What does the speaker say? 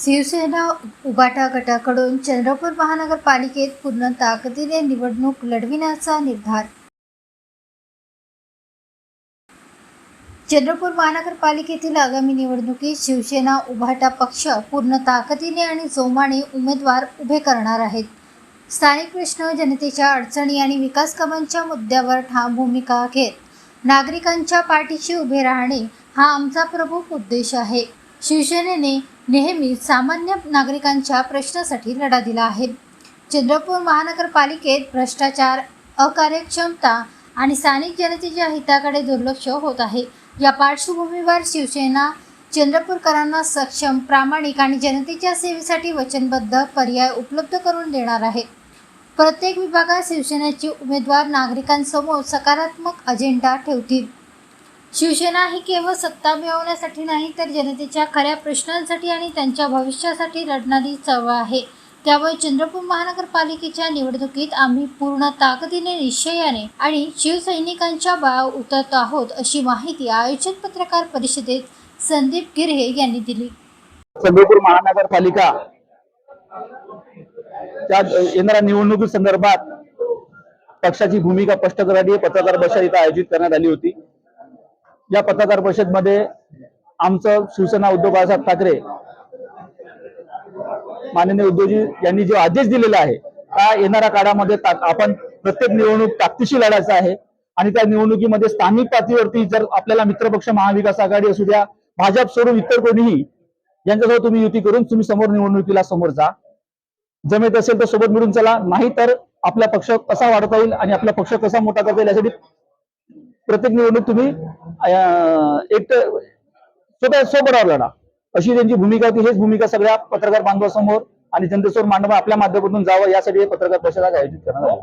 शिवसेना उबाटा गटाकडून चंद्रपूर महानगरपालिकेत पूर्ण ताकदीने निवडणूक लढविण्याचा निर्धार. चंद्रपूर महानगरपालिकेतील आगामी निवडणुकीत शिवसेना उभाटा पक्ष पूर्ण ताकदीने आणि जोमाने उमेदवार उभे करणार आहेत. स्थानिक प्रश्न जनतेच्या अडचणी आणि विकास कामांच्या मुद्द्यावर ठाम भूमिका घेत नागरिकांच्या पाठीशी उभे राहणे हा आमचा प्रमुख उद्देश आहे. शिवसेनेने नेहमी सामान्य नागरिकांच्या प्रश्नासाठी लढा दिला आहे. चंद्रपूर महानगरपालिकेत भ्रष्टाचार अकार्यक्षमता आणि स्थानिक जनतेच्या हिताकडे दुर्लक्ष होत आहे. या पार्श्वभूमीवर शिवसेना चंद्रपूरकरांना सक्षम प्रामाणिक आणि जनतेच्या सेवेसाठी वचनबद्ध पर्याय उपलब्ध करून देणार आहे. प्रत्येक विभागात शिवसेनेचे उमेदवार नागरिकांसमोर सकारात्मक अजेंडा ठेवतील. शिवसेना ही केवळ सत्ता मिळवण्यासाठी नाही तर जनतेच्या खऱ्या प्रश्नांसाठी आणि त्यांच्या भविष्यासाठी लढणारी चळवळ आहे. त्यामुळे चंद्रपूर महानगरपालिकेच्या निवडणुकीत आम्ही पूर्ण ताकदीने निश्चयाने आणि शिवसैनिकांच्या बळा उतरत आहोत अशी माहिती आयोजित पत्रकार परिषदेत संदीप गिरहे यांनी दिली. चंद्रपूर महानगरपालिका त्या येणाऱ्या निवडणुकी संदर्भात पक्षाची भूमिका स्पष्ट करण्यासाठी पत्रकार परिषद इथं आयोजित करण्यात आली होती. या पत्रकार परिषदमध्ये आमचं शिवसेना उद्धव बाळासाहेब ठाकरे माननीय उद्धवजी यांनी जो आदेश दिलेला आहे त्या येणाऱ्या काळामध्ये आपण प्रत्येक निवडणूक ताकदीशी लढायचं आहे आणि त्या निवडणुकीमध्ये स्थानिक पातळीवरती जर आपल्याला मित्रपक्ष महाविकास आघाडी असू द्या भाजप सोडून इतर कोणीही यांच्यासोबत तुम्ही युती करून तुम्ही समोर निवडणुकीला समोर जा. जमेत असेल तर सोबत मिळून चला. नाही तर आपला पक्ष कसा वाढवता येईल आणि आपला पक्ष कसा मोठा करता येईल यासाठी प्रत्येक निवडणूक तुम्ही एक स्वतः सोबत लढा अशी त्यांची भूमिका होती हेच भूमिका सगळ्या पत्रकार बांधवासमोर आणि जनतेसमोर मांडवा आपल्या माध्यमातून जावं यासाठी पत्रकार परिषद आज आयोजित करणार आहे.